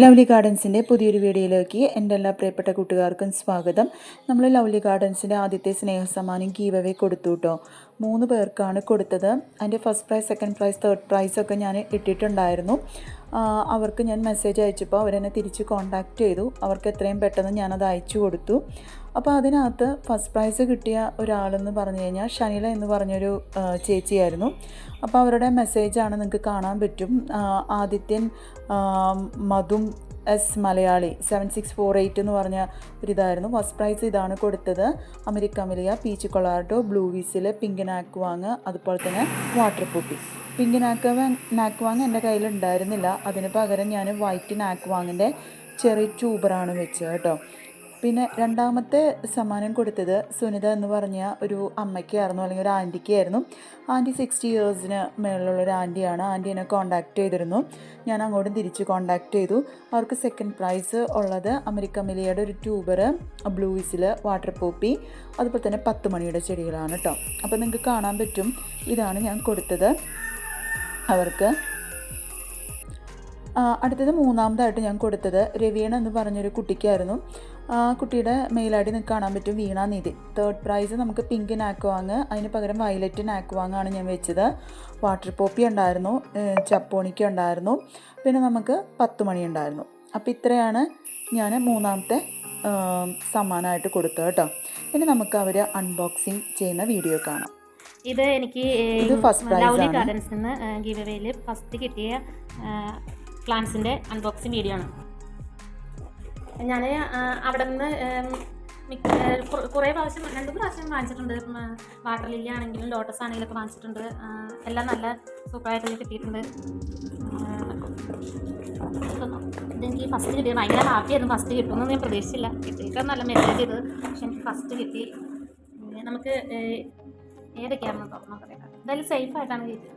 Lovely ഗാർഡൻസിന്റെ പുതിയൊരു വീഡിയോയിലേക്ക് എന്റെ എല്ലാ പ്രിയപ്പെട്ട കൂട്ടുകാർക്കും സ്വാഗതം. നമ്മൾ ലവ്ലി ഗാർഡൻസിന്റെ ആദ്യത്തെ സ്നേഹസമ്മാനം കീവവേ കൊടുത്തു കേട്ടോ മൂന്ന് പേർക്കാണ് കൊടുത്തത്. അതിന്റെ first prize second prize third prize ഒക്കെ ഞാൻ ഇട്ടിട്ടുണ്ടായിരുന്നു. അവർക്ക് ഞാൻ മെസ്സേജ് അയച്ചപ്പോൾ അവരെന്നെ തിരിച്ച് കോൺടാക്റ്റ് ചെയ്തു. അവർക്ക് എത്രയും പെട്ടെന്ന് ഞാനത് അയച്ചു കൊടുത്തു. അപ്പോൾ അതിനകത്ത് ഫസ്റ്റ് പ്രൈസ് കിട്ടിയ ഒരാളെന്ന് പറഞ്ഞു കഴിഞ്ഞാൽ ഷനില എന്ന് പറഞ്ഞൊരു ചേച്ചിയായിരുന്നു. അപ്പോൾ അവരുടെ മെസ്സേജാണ് നിങ്ങൾക്ക് കാണാൻ പറ്റും. Adithyan മധും S Malayali seven six four eight എന്ന് പറഞ്ഞ ഒരിതായിരുന്നു. ഫസ്റ്റ് പ്രൈസ് ഇതാണ് കൊടുത്തത്. America Millia peach Colorado blue whistle pink നാക്വാങ് അതുപോലെ തന്നെ വാട്ടർ പൂപ്പി പിങ്ക് നാക്ക നാക്വാങ് എന്റെ കയ്യിൽ ഉണ്ടായിരുന്നില്ല. അതിന് പകരം ഞാൻ വൈറ്റ് നാക്വാങ്ങിന്റെ ചെറിയ ട്യൂബറാണ് വെച്ചത് കേട്ടോ. പിന്നെ രണ്ടാമത്തെ സമ്മാനം കൊടുത്തത് സുനിത എന്ന് പറഞ്ഞ ഒരു അമ്മയ്ക്കായിരുന്നു അല്ലെങ്കിൽ ഒരു ആന്റിക്കായിരുന്നു. ആന്റി സിക്സ്റ്റി ഇയേഴ്സിന് മേളിലുള്ള ഒരു ആന്റിയാണ്. ആന്റി എന്നെ കോൺടാക്റ്റ് ചെയ്തിരുന്നു. ഞാൻ അങ്ങോട്ടും തിരിച്ച് കോൺടാക്റ്റ് ചെയ്തു. അവർക്ക് സെക്കൻഡ് പ്രൈസ് ഉള്ളത് അമേരിക്ക മിലിയയുടെ ഒരു tuber blue whistle water poppy അതുപോലെ തന്നെ പത്ത് മണിയുടെ ചെടികളാണ് കേട്ടോ അപ്പോൾ നിങ്ങൾക്ക് കാണാൻ പറ്റും. ഇതാണ് ഞാൻ കൊടുത്തത്. അവർക്ക് അടുത്തത് മൂന്നാമതായിട്ട് ഞാൻ കൊടുത്തത് രവീണ എന്ന് പറഞ്ഞൊരു കുട്ടിക്കായിരുന്നു. ആ കുട്ടിയുടെ മെയിൽ ഐ ഡി നിങ്ങൾക്ക് കാണാൻ പറ്റും വീണ നിധി. തേർഡ് പ്രൈസ് നമുക്ക് പിങ്ക് നാക്വാങ് അതിന് പകരം വയലറ്റ് നാക്ക് ആണ് ഞാൻ വെച്ചത്. വാട്ടർ പോപ്പി ഉണ്ടായിരുന്നു ചപ്പോണിക്ക ഉണ്ടായിരുന്നു പിന്നെ നമുക്ക് പത്ത് മണി ഉണ്ടായിരുന്നു. അപ്പോൾ ഇത്രയാണ് ഞാൻ മൂന്നാമത്തെ സമ്മാനമായിട്ട് കൊടുത്തത് കേട്ടോ. ഇനി നമുക്ക് അവർ അൺബോക്സിങ് ചെയ്യുന്ന വീഡിയോ കാണാം. ഇത് എനിക്ക് ഫസ്റ്റ് ഗാർഡൻസിൽ നിന്ന് ഗീവ് അവേയിൽ ഫസ്റ്റ് കിട്ടിയ പ്ലാന്റ്സിന്റെ അൺബോക്സിങ് വീഡിയോ ആണ്. ഞാൻ അവിടെ നിന്ന് കുറേ പ്രാവശ്യം രണ്ട് പ്രാവശ്യം വാങ്ങിച്ചിട്ടുണ്ട്. വാട്ടർ ലില്ലി ആണെങ്കിലും ലോട്ടസ് ആണെങ്കിലും ഒക്കെ വാങ്ങിച്ചിട്ടുണ്ട്. എല്ലാം നല്ല സൂപ്പറായിട്ട് കിട്ടിയിട്ടുണ്ട്. ഇതെനിക്ക് ഫസ്റ്റ് കിട്ടിയത്. ഭയങ്കര ഹാപ്പിയായിരുന്നു ഫസ്റ്റ് കിട്ടുമെന്ന് ഞാൻ പ്രതീക്ഷിച്ചില്ല. കിട്ടിയിട്ട് നല്ല മെസ്സേജ് ചെയ്തത്. പക്ഷെ എനിക്ക് ഫസ്റ്റ് കിട്ടി. നമുക്ക് ഏതൊക്കെയാണെന്ന് തുറന്നു പറയാം എന്തായാലും സേഫ് ആയിട്ടാണ് കിട്ടിയത്.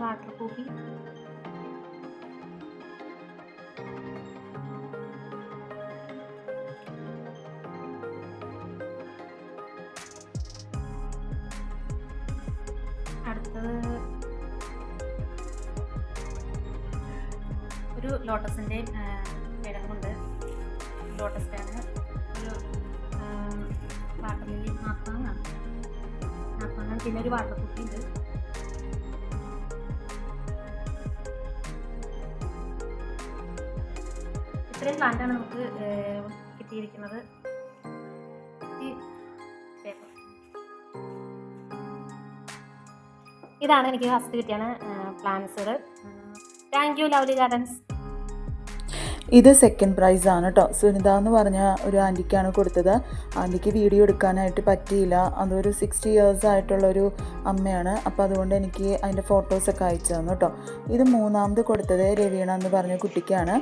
വാട്ടർ കൂപ്പി അടുത്തത് ഒരു ലോട്ടസിന്റെ ഇടമുണ്ട് ലോട്ടസ് ഒരു വാട്ടർ ലില്ലി നാപ്പാങ്ങാണ് നാപ്പാങ്ങാണ് പിന്നെ ഒരു വാട്ടർ കുപ്പി ഉണ്ട് ഇത്രയും പ്ലാന്റാണ് നമുക്ക് കിട്ടിയിരിക്കുന്നത്. ഇതാണ് എനിക്ക് ഫസ്റ്റ് കിട്ടിയാണ് പ്ലാന്റ്സുകൾ താങ്ക് യു ലവ്ലി ഗാർഡൻസ് ഇത് സെക്കൻഡ് പ്രൈസ് ആണ് കേട്ടോ സുനിത എന്ന് പറഞ്ഞ ഒരു ആന്റിക്കാണ് കൊടുത്തത്. ആന്റിക്ക് വീഡിയോ എടുക്കാനായിട്ട് പറ്റിയില്ല. അതൊരു സിക്സ്റ്റി ഇയേഴ്സ് ആയിട്ടുള്ളൊരു അമ്മയാണ്. അപ്പോൾ അതുകൊണ്ട് എനിക്ക് അതിന്റെ ഫോട്ടോസൊക്കെ അയച്ചു തന്നു കേട്ടോ ഇത് മൂന്നാമത് കൊടുത്തത് രവീണ എന്ന് പറഞ്ഞ കുട്ടിക്കാണ്.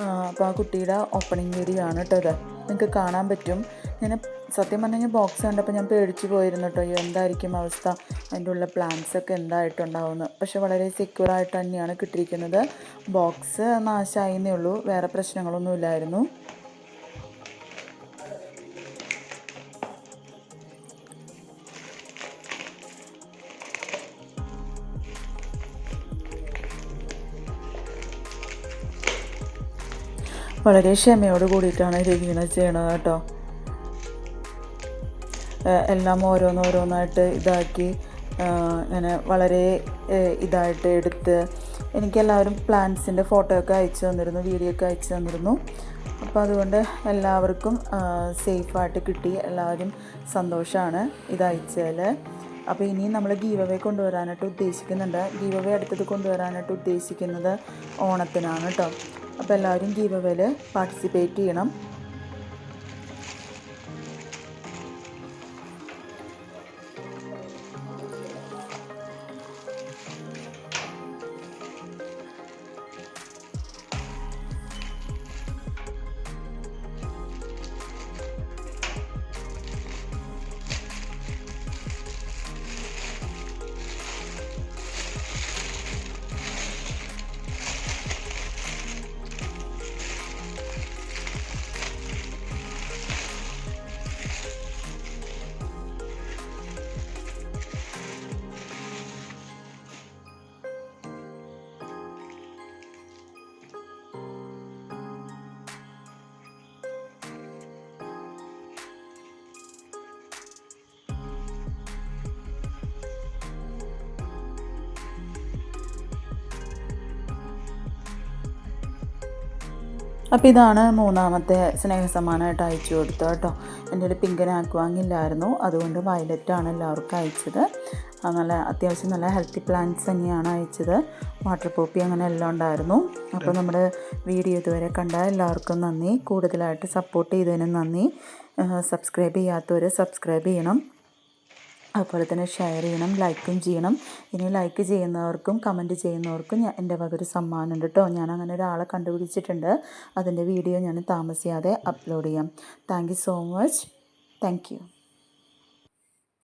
അപ്പോൾ ആ കുട്ടിയുടെ ഓപ്പണിംഗ് വീഡിയോ ആണ് കേട്ടോ ഇത്. നിങ്ങൾക്ക് കാണാൻ പറ്റും. ഞാൻ സത്യം പറഞ്ഞു ബോക്സ് കണ്ടപ്പോൾ ഞാൻ പേടിച്ചു പോയിരുന്നു കേട്ടോ എന്തായിരിക്കും അവസ്ഥ? അതിന്റെ ഉള്ള പ്ലാൻസ് ഒക്കെ എന്തായിട്ടുണ്ടാവുമെന്ന് പക്ഷെ വളരെ സെക്യൂർ ആയിട്ട് തന്നെയാണ് കിട്ടിയിരിക്കുന്നത്. ബോക്സ് നാശമായിന്നേ ഉള്ളൂ. വേറെ പ്രശ്നങ്ങളൊന്നും ഇല്ലായിരുന്നു. വളരെ ക്ഷമയോട് കൂടിയിട്ടാണ് രവീണ ചെയ്യണത് കേട്ടോ. എല്ലാം ഓരോന്നോരോന്നായിട്ട് ഇതാക്കി ഇങ്ങനെ വളരെ ഇതായിട്ട് എടുത്ത് എനിക്കെല്ലാവരും പ്ലാന്റ്സിന്റെ ഫോട്ടോയൊക്കെ അയച്ചു തന്നിരുന്നു വീഡിയോ ഒക്കെ അയച്ചു തന്നിരുന്നു. അപ്പോൾ അതുകൊണ്ട് എല്ലാവർക്കും സേഫായിട്ട് കിട്ടി. എല്ലാവരും സന്തോഷമാണ് ഇത് അയച്ചതിൽ അപ്പോൾ ഇനി നമ്മൾ ഗീവവേ കൊണ്ടുവരാനായിട്ട് ഉദ്ദേശിക്കുന്നുണ്ട്. ഗീവവേ അടുത്തത് കൊണ്ടുവരാനായിട്ട് ഉദ്ദേശിക്കുന്നത് ഓണത്തിനാണ് കേട്ടോ. അപ്പോൾ എല്ലാവരും ഗീവവേയിൽ പാർട്ടിസിപ്പേറ്റ് ചെയ്യണം. അപ്പോൾ ഇതാണ് മൂന്നാമത്തെ സ്നേഹസമ്മാനമായിട്ട് അയച്ചു കൊടുത്തത് കേട്ടോ. എന്റെ ഒരു പിങ്ക് ആക്വാങ്ങില്ലായിരുന്നു അതുകൊണ്ട് വയലറ്റാണ് എല്ലാവർക്കും അയച്ചത്. നല്ല അത്യാവശ്യം നല്ല ഹെൽത്തി പ്ലാന്റ്സ് തന്നെയാണ് അയച്ചത്. വാട്ടർ പോപ്പി അങ്ങനെ എല്ലാം ഉണ്ടായിരുന്നു. അപ്പോൾ നമ്മുടെ വീഡിയോ ഇതുവരെ കണ്ട എല്ലാവർക്കും നന്ദി. കൂടുതലായിട്ട് സപ്പോർട്ട് ചെയ്തതിനും നന്ദി. സബ്സ്ക്രൈബ് ചെയ്യാത്തവർ സബ്സ്ക്രൈബ് ചെയ്യണം. അതുപോലെ തന്നെ ഷെയർ ചെയ്യണം ലൈക്കും ചെയ്യണം. ഇനി ലൈക്ക് ചെയ്യുന്നവർക്കും കമന്റ് ചെയ്യുന്നവർക്കും ഞാൻ എന്റെ വക ഒരു സമ്മാനമുണ്ട് കേട്ടോ ഞാൻ അങ്ങനെ ഒരാളെ കണ്ടുപിടിച്ചിട്ടുണ്ട്. അതിന്റെ വീഡിയോ ഞാൻ താമസിയാതെ അപ്ലോഡ് ചെയ്യാം. Thank so much thank